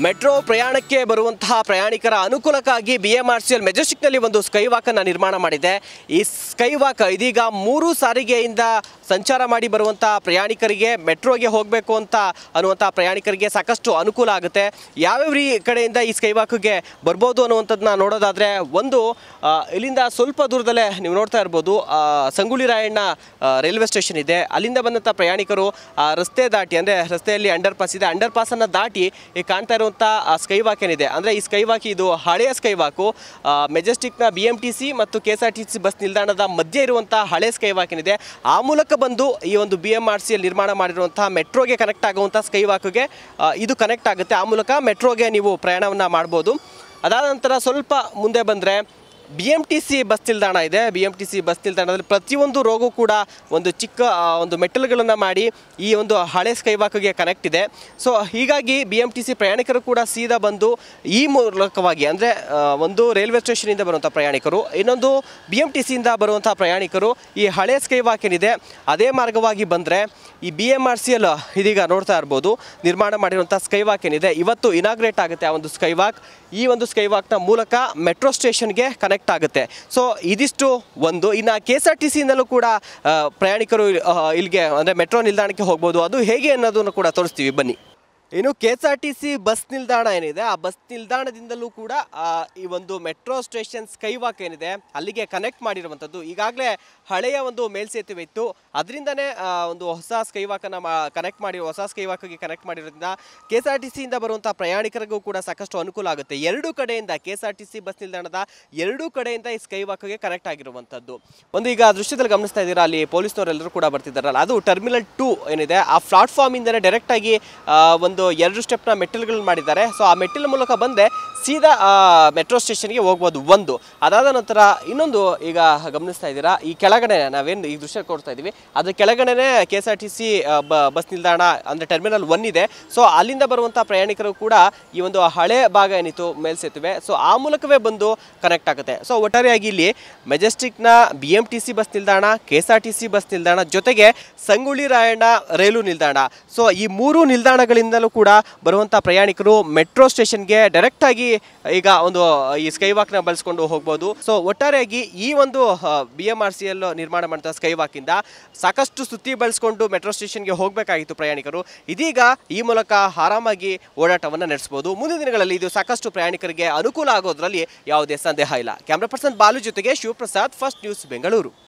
Metro ಪ್ರಯಾಣಕ್ಕೆ ಬರುವಂತಹ ಪ್ರಯಾಣಿಕರ ಅನುಕೂಲಕ್ಕಾಗಿ ಬಿ ಎಂ ಆರ್ ಮೆಜೆಸ್ಟಿಕ್ನಲ್ಲಿ ಒಂದು ಸ್ಕೈ ವಾಕನ್ನು ನಿರ್ಮಾಣ ಮಾಡಿದೆ. ಈ ಸ್ಕೈ ವಾಕ್ ಇದೀಗ ಮೂರು ಸಾರಿಗೆಯಿಂದ ಸಂಚಾರ ಮಾಡಿ ಬರುವಂಥ ಪ್ರಯಾಣಿಕರಿಗೆ ಮೆಟ್ರೋಗೆ ಹೋಗಬೇಕು ಅಂತ ಅನ್ನುವಂಥ ಪ್ರಯಾಣಿಕರಿಗೆ ಸಾಕಷ್ಟು ಅನುಕೂಲ ಆಗುತ್ತೆ. ಯಾವ್ಯಾವ ರೀ ಕಡೆಯಿಂದ ಈ ಸ್ಕೈ ವಾಕ್ಗೆ ಬರ್ಬೋದು ಅನ್ನುವಂಥದ್ದನ್ನ ನೋಡೋದಾದರೆ ಒಂದು ಇಲ್ಲಿಂದ ಸ್ವಲ್ಪ ದೂರದಲ್ಲೇ ನೀವು ನೋಡ್ತಾ ಇರ್ಬೋದು ಆ, ಸಂಗೊಳ್ಳಿ ರಾಯಣ್ಣ ರೈಲ್ವೆ ಸ್ಟೇಷನ್ ಇದೆ. ಅಲ್ಲಿಂದ ಬಂದಂಥ ಪ್ರಯಾಣಿಕರು ರಸ್ತೆ ದಾಟಿ ಅಂದರೆ ರಸ್ತೆಯಲ್ಲಿ ಅಂಡರ್ ಪಾಸ್ ಇದೆ. ಅಂಡರ್ ಪಾಸನ್ನು ದಾಟಿ ಈ ಕಾಣ್ತಾ ಇರುವಂಥ ಸ್ಕೈ ವಾಕ್ ಏನಿದೆ? ಅಂದರೆ ಈ ಸ್ಕೈ ವಾಕ್ ಇದು ಹಳೆಯ ಸ್ಕೈ ವಾಕು ಮೆಜೆಸ್ಟಿಕ್ನ ಬಿ ಎಂ ಟಿ ಸಿ ಮತ್ತು K S R T C bus ನಿಲ್ದಾಣದ ಮಧ್ಯೆ ಇರುವಂಥ ಹಳೆ ಸ್ಕೈ ವಾಕ್ ಏನಿದೆ, ಆ ಮೂಲಕ ಬಂದು ಈ ಒಂದು ಬಿ ಎಂ ಆರ್ ಸಿಯಲ್ಲಿ ನಿರ್ಮಾಣ ಮಾಡಿರುವಂಥ ಮೆಟ್ರೋಗೆ ಕನೆಕ್ಟ್ ಆಗುವಂಥ ಸ್ಕೈ ವಾಕ್ಗೆ ಇದು ಕನೆಕ್ಟ್ ಆಗುತ್ತೆ. ಆ ಮೂಲಕ ಮೆಟ್ರೋಗೆ ನೀವು ಪ್ರಯಾಣವನ್ನು ಮಾಡ್ಬೋದು. ಅದಾದ ನಂತರ ಸ್ವಲ್ಪ ಮುಂದೆ ಬಂದರೆ B M T C bus ನಿಲ್ದಾಣ ಇದೆ. B M T C bus ನಿಲ್ದಾಣದಲ್ಲಿ ಪ್ರತಿಯೊಂದು ರೋಗು ಕೂಡ ಒಂದು ಚಿಕ್ಕ ಒಂದು ಮೆಟ್ಟಲುಗಳನ್ನು ಮಾಡಿ ಈ ಒಂದು ಹಳೆ ಸ್ಕೈವಾಕ್ಗೆ ಕನೆಕ್ಟ್ ಇದೆ. ಸೊ ಹೀಗಾಗಿ ಬಿ ಎಂ ಟಿ ಸಿ ಪ್ರಯಾಣಿಕರು ಕೂಡ ಸೀದಾ ಬಂದು ಈ ಮೂಲಕವಾಗಿ ಅಂದರೆ ಒಂದು ರೈಲ್ವೆ ಸ್ಟೇಷನಿಂದ ಬರುವಂಥ ಪ್ರಯಾಣಿಕರು, ಇನ್ನೊಂದು ಬಿ ಎಂ ಟಿ ಸಿಯಿಂದ ಬರುವಂಥ ಪ್ರಯಾಣಿಕರು ಈ ಹಳೆ ಸ್ಕೈವಾಕ್ ಏನಿದೆ, ಅದೇ ಮಾರ್ಗವಾಗಿ ಬಂದರೆ ಈ B M R C L ಇದೀಗ ನೋಡ್ತಾ ಇರ್ಬೋದು, ನಿರ್ಮಾಣ ಮಾಡಿರುವಂಥ ಸ್ಕೈವಾಕ್ ಏನಿದೆ, ಇವತ್ತು ಇನಾಗ್ರೇಟ್ ಆಗುತ್ತೆ ಆ ಒಂದು ಸ್ಕೈವಾಕ್. ಈ ಒಂದು ಸ್ಕೈವಾಕ್ನ ಮೂಲಕ ಮೆಟ್ರೋ ಸ್ಟೇಷನ್ಗೆ ಕನೆಕ್ಟ್ ಆಗುತ್ತೆ. ಸೊ ಇದಿಷ್ಟು ಒಂದು. ಇನ್ನು ಕೆ ಎಸ್ ಆರ್ ಟಿ ಸಿಯಿಂದಲೂ ಕೂಡ ಪ್ರಯಾಣಿಕರು ಇಲ್ಲಿಗೆ, ಅಂದರೆ ಮೆಟ್ರೋ ನಿಲ್ದಾಣಕ್ಕೆ ಹೋಗ್ಬೋದು. ಅದು ಹೇಗೆ ಅನ್ನೋದನ್ನು ಕೂಡ ತೋರಿಸ್ತೀವಿ. ಬನ್ನಿ. ಇನ್ನು K S R T C bus ನಿಲ್ದಾಣ ಏನಿದೆ, ಆ ಬಸ್ ನಿಲ್ದಾಣದಿಂದಲೂ ಕೂಡ ಈ ಒಂದು ಮೆಟ್ರೋ ಸ್ಟೇಷನ್ ಸ್ಕೈ ವಾಕ್ ಏನಿದೆ, ಅಲ್ಲಿಗೆ ಕನೆಕ್ಟ್ ಮಾಡಿರುವಂಥದ್ದು. ಈಗಾಗಲೇ ಹಳೆಯ ಒಂದು ಮೇಲ್ಸೇತುವೆ ಇತ್ತು. ಅದರಿಂದನೇ ಒಂದು ಹೊಸ ಸ್ಕೈ ವಾಕನ್ನು ಕನೆಕ್ಟ್ ಮಾಡಿ, ಹೊಸ ಸ್ಕೈ ವಾಕ್ಗೆ ಕನೆಕ್ಟ್ ಮಾಡಿರೋದ್ರಿಂದ ಕೆ ಎಸ್ ಆರ್ ಟಿ ಸಿಯಿಂದ ಬರುವಂಥ ಪ್ರಯಾಣಿಕರಿಗೂ ಕೂಡ ಸಾಕಷ್ಟು ಅನುಕೂಲ ಆಗುತ್ತೆ. ಎರಡು ಕಡೆಯಿಂದ K S R T C bus ನಿಲ್ದಾಣದ ಎರಡೂ ಕಡೆಯಿಂದ ಈ ಸ್ಕೈ ವಾಕ್ಗೆ ಕನೆಕ್ಟ್ ಆಗಿರುವಂಥದ್ದು. ಒಂದು ಈಗ ದೃಶ್ಯದಲ್ಲಿ ಗಮನಿಸ್ತಾ ಇದ್ದೀರಾ, ಅಲ್ಲಿ ಪೊಲೀಸ್ನವರೆಲ್ಲರೂ ಕೂಡ ಬರ್ತಿದ್ದಾರಲ್ಲ, ಅದು ಟರ್ಮಿನಲ್ ಟು ಏನಿದೆ, ಆ ಪ್ಲಾಟ್ಫಾರ್ಮ್ ಇಂದನೇ ಒಂದು ಒಂದು ಎರಡು ಸ್ಟೆಪ್ನ ಮೆಟ್ಟಿಲುಗಳನ್ನ ಮಾಡಿದ್ದಾರೆ. ಸೊ ಆ ಮೆಟ್ಟಿಲ ಮೂಲಕ ಬಂದೆ ಸೀದಾ ಮೆಟ್ರೋ ಸ್ಟೇಷನ್ಗೆ ಹೋಗ್ಬೋದು ಒಂದು. ಅದಾದ ನಂತರ ಇನ್ನೊಂದು ಈಗ ಗಮನಿಸ್ತಾ ಇದ್ದೀರಾ, ಈ ಕೆಳಗಡೆ ನಾವೇನು ಈ ದೃಶ್ಯ ಕೊಡ್ತಾ ಇದ್ದೀವಿ. ಅದ್ರ ಕೆಳಗಡೆನೇ K S R T C bus ನಿಲ್ದಾಣ ಅಂದರೆ ಟರ್ಮಿನಲ್ ಒನ್ ಇದೆ. ಸೊ ಅಲ್ಲಿಂದ ಬರುವಂಥ ಪ್ರಯಾಣಿಕರು ಕೂಡ ಈ ಒಂದು ಹಳೆ ಭಾಗ ಏನಿತ್ತು ಮೇಲ್ಸೇತುವೆ. ಸೊ ಆ ಮೂಲಕವೇ ಬಂದು ಕನೆಕ್ಟ್ ಆಗುತ್ತೆ. ಸೊ ಒಟ್ಟಾರೆಯಾಗಿ ಇಲ್ಲಿ ಮೆಜೆಸ್ಟಿಕ್ನ B M T C bus ನಿಲ್ದಾಣ K S R T C bus ನಿಲ್ದಾಣ ಜೊತೆಗೆ ಸಂಗೊಳ್ಳಿ ರಾಯಣ್ಣ ರೈಲು ನಿಲ್ದಾಣ. ಸೊ ಈ ಮೂರು ನಿಲ್ದಾಣಗಳಿಂದಲೂ ಕೂಡ ಬರುವಂಥ ಪ್ರಯಾಣಿಕರು ಮೆಟ್ರೋ ಸ್ಟೇಷನ್ಗೆ ಡೈರೆಕ್ಟಾಗಿ ಈಗ ಒಂದು, ಈ ಸ್ಕೈ ವಾಕ್ನ ಬಳಸ್ಕೊಂಡು ಹೋಗ್ಬೋದು. ಸೊ ಒಟ್ಟಾರೆಯಾಗಿ ಈ ಒಂದು ಬಿ ಎಂ ಆರ್ ಸಿ ನಿರ್ಮಾಣ ಮಾಡಿದ ಸ್ಕೈ ವಾಕಿಂದ ಸಾಕಷ್ಟು ಸುತ್ತಿ ಬಳಸ್ಕೊಂಡು ಮೆಟ್ರೋ ಸ್ಟೇಷನ್ಗೆ ಹೋಗಬೇಕಾಗಿತ್ತು ಪ್ರಯಾಣಿಕರು. ಇದೀಗ ಈ ಮೂಲಕ ಆರಾಮಾಗಿ ಓಡಾಟವನ್ನು ನಡೆಸಬಹುದು ಮುಂದಿನ ದಿನಗಳಲ್ಲಿ ಇದು ಸಾಕಷ್ಟು ಪ್ರಯಾಣಿಕರಿಗೆ ಅನುಕೂಲ ಆಗೋದ್ರಲ್ಲಿ ಯಾವುದೇ ಸಂದೇಹ ಇಲ್ಲ. ಕ್ಯಾಮ್ರಾ ಪರ್ಸನ್ ಬಾಲು ಜೊತೆಗೆ ಶಿವಪ್ರಸಾದ್ ಫಸ್ಟ್ ನ್ಯೂಸ್ ಬೆಂಗಳೂರು